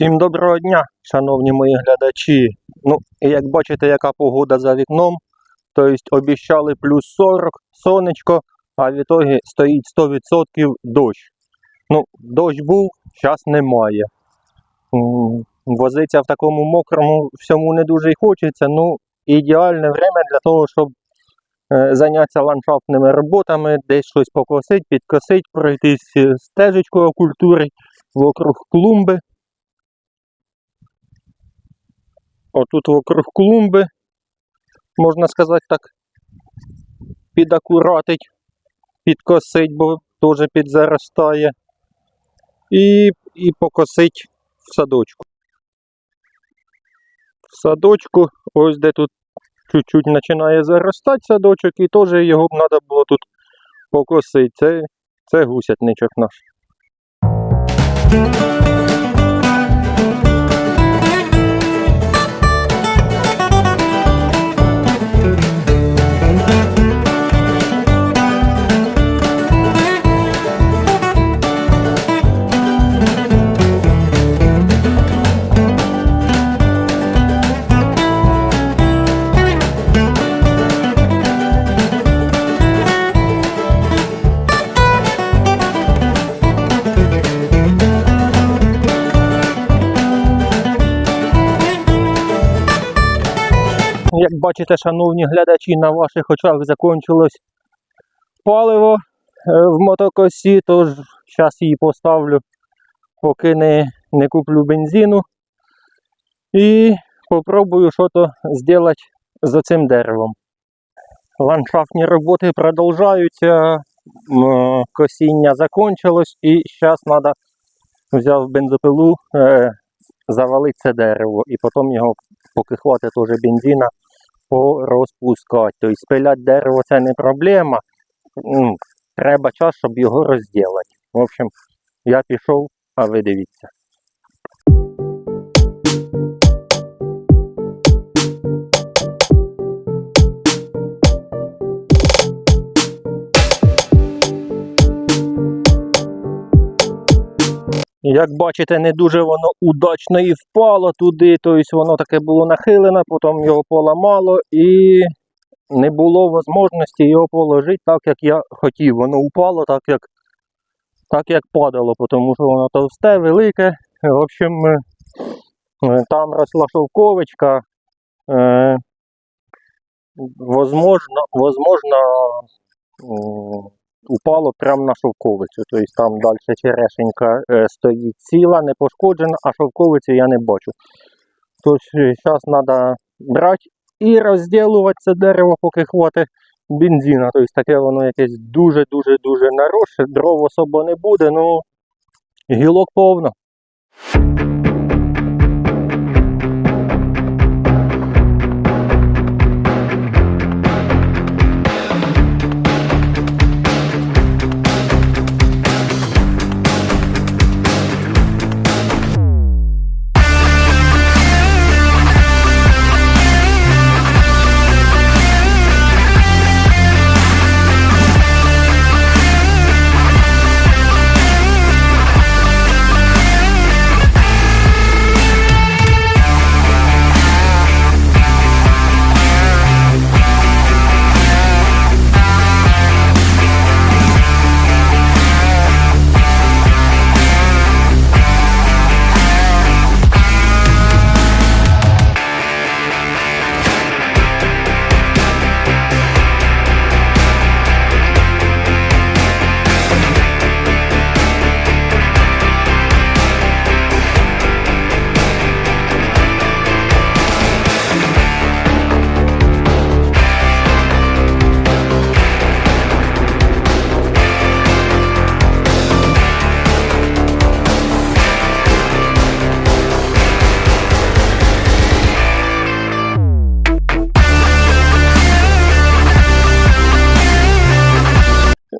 Всім доброго дня, шановні мої глядачі. Ну, і як бачите, яка погода за вікном. Тобто обіщали плюс 40, сонечко, а в ітогі стоїть 100% дощ. Ну, дощ був, зараз немає. Возиться в такому мокрому всьому не дуже й хочеться. Ну, ідеальне время для того, щоб е, зайнятися ландшафтними роботами, десь щось покосить, підкосить, пройтись е, стежечкою культури вокруг клумби. Отут вокруг клумби, можна сказати так, підакуратить, підкосить, бо теж підзаростає. І, і покосить в садочку. В садочку, ось де тут чуть-чуть починає заростати садочок, і теж його б треба було тут покосити. Це, це гусятничок наш. Бачите, шановні глядачі, на ваших очах закончилось паливо е, в мотокосі, тож зараз її поставлю, поки не, не куплю бензину. І попробую щось зробити з цим деревом. Ландшафтні роботи продовжуються, косіння закончилось і зараз треба взяв бензопилу, е, завалити це дерево і потім його, поки хватить бензина, порозпускати. Тобто спиляти дерево це не проблема. Треба час, щоб його розділити. В общем, я пішов, а ви дивіться. Як бачите, не дуже воно удачно і впало туди, тобто воно таке було нахилене, потім його поламало і не було можливості його положити так, як я хотів. Воно упало так, як, так, як падало, тому що воно товсте, велике. В общем, е, там росла шовковичка. Е, возможно, возможно, упало прямо на шовковицю. Тобто там далі черешенька е, стоїть ціла, не пошкоджена, а шовковицю я не бачу. Тож зараз треба брати і розділувати це дерево, поки хватить бензина. Тобто таке воно якесь дуже-дуже дуже наросше, дров особо не буде, ну гілок повно.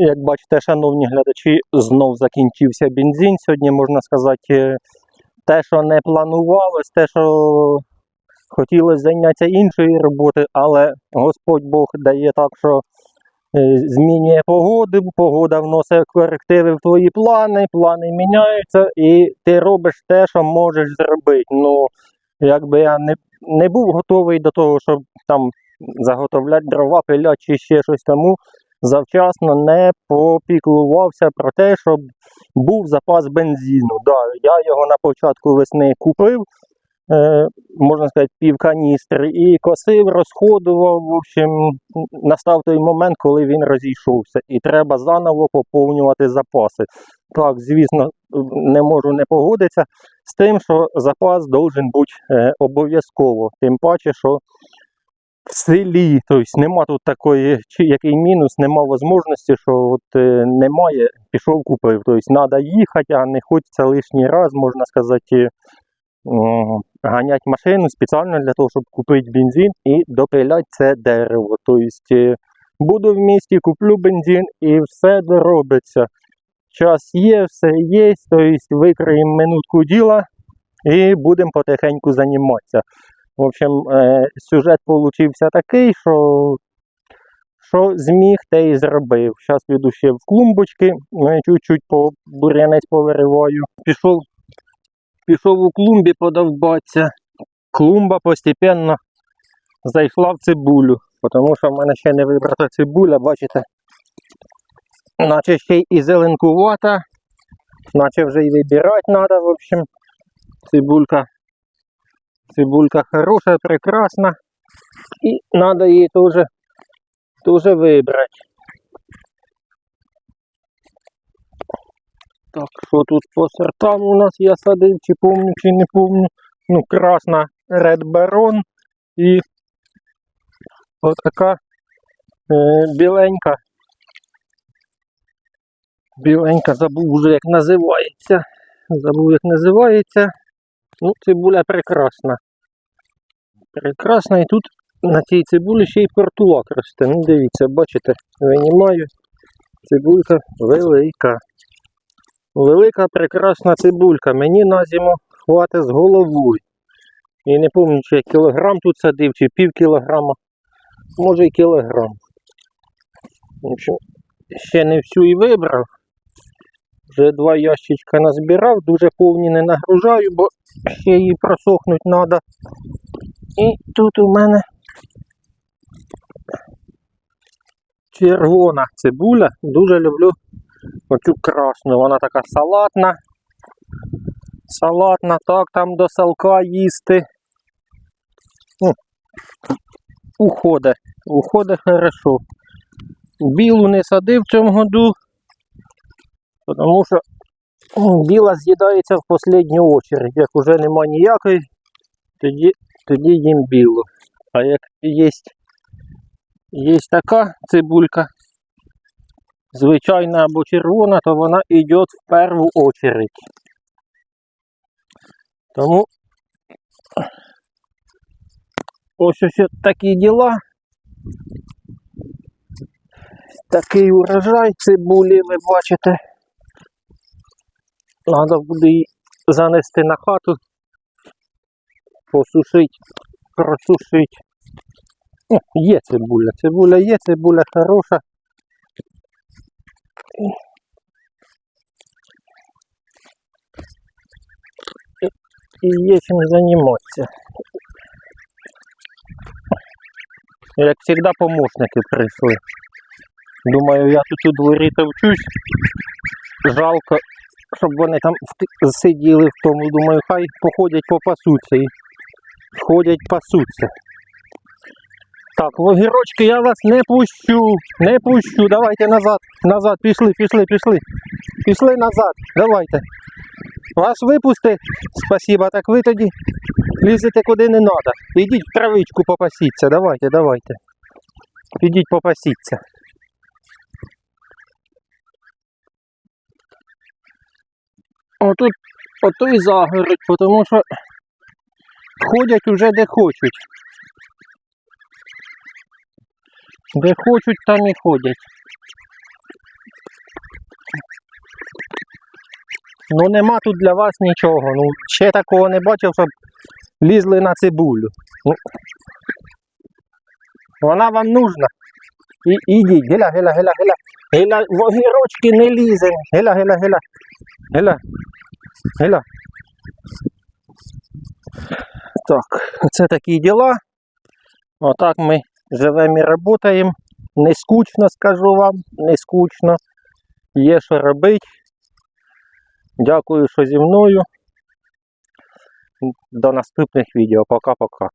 Як бачите, шановні глядачі, знов закінчився бензин. Сьогодні можна сказати, те, що не планувалось, те, що хотілося зайнятися іншою роботою, але Господь Бог дає так, що е, змінює погоду, погода вносить корективи в твої плани, плани міняються, і ти робиш те, що можеш зробити. Ну, якби я не, не був готовий до того, щоб там заготовляти дрова, пиляти чи ще щось тому, завчасно не попіклувався про те, щоб був запас бензину. Да, я його на початку весни купив, е, можна сказати, пів каністри, і косив, розходував. В общем, настав той момент, коли він розійшовся, і треба заново поповнювати запаси. Так, звісно, не можу не погодитися з тим, що запас должен бути е, обов'язково. Тим паче, що в селі, тобто нема тут такої, чи який мінус, нема можливості, що от е, немає, пішов купив. Тобто треба їхати, а не хочеться лишній раз, можна сказати, м, ганяти машину спеціально для того, щоб купити бензин і допиляти це дерево. Тобто е, буду в місті, куплю бензин і все доробиться. Час є, все є, тобто викриємо минутку діла і будемо потихеньку займатися. В общем, е, сюжет получився такий, що, що зміг, те і зробив. Зараз піду ще в клумбочки, е, чуть-чуть по бур'янець повириваю. Пішов, пішов у клумбі подовбатися. Клумба постепенно зайшла в цибулю, тому що в мене ще не вибрата цибуля, бачите, наче ще і зеленкувата, наче вже й вибирати треба, в общем, цибулька Цибулька хорошая, прекрасна. І треба її теж, теж вибрати. Так, що тут по сортам у нас я садив, чи помню, чи не помню. Ну, красна Red Baron і отака е, біленька. Біленька, забув вже як називається. Забув як називається. Ну, цибуля прекрасна. Прекрасна і тут на цій цибулі ще й портулак росте. Ну, дивіться, бачите, винімаю. Цибулька велика. Велика прекрасна цибулька. Мені на зиму хватить з головою. І не пам'ятаю, чи я кілограм тут садив, чи пів кілограма. Може і кілограм. В общем, ще не всю і вибрав. Вже два ящичка назбирав, дуже повні не нагружаю, бо ще її просохнуть треба. І тут у мене червона цибуля. Дуже люблю оцю красну. Вона така салатна. Салатна, так, там до салка їсти. Уходить. Уходить хорошо. Білу не садив в цьому году, тому що біла з'їдається в останню очередь. Як вже нема ніякої, тоді, тоді їм білу. А як є, є така цибулька, звичайна або червона, то вона йде в першу очередь. Тому ось ось такі діла. Такий урожай цибулі, ви бачите. Треба буде її занести на хату, посушити, просушити. О, є цибуля. Цибуля є, цибуля хороша. І- є чим займатися. Як завжди, помощники прийшли. Думаю, я тут у дворі товчусь. Жалко, щоб вони там сиділи в тому. Думаю, хай походять попасуться ходять пасуться. Так, огірочки я вас не пущу, не пущу. Давайте назад, назад, пішли, пішли, пішли. Пішли назад, давайте. Вас випусти, спасіба, так ви тоді лізете куди не треба. Ідіть в травичку попасіться, давайте, давайте. Ідіть попасіться. Отут ото і загородь, тому що ходять уже де хочуть. Де хочуть, там і ходять. Ну нема тут для вас нічого. Ну, ще такого не бачив, щоб лізли на цибулю. Ну, вона вам нужна. І, ідіть, геля, геля, геля, геля. Геля, в огірочки не лізе. Геля, геля, геля. Геля. Геля. Так, це такі діла. Отак ми живемо і працюємо. Не скучно, скажу вам, не скучно. Є що робити. Дякую, що зі мною. До наступних відео. Пока-пока.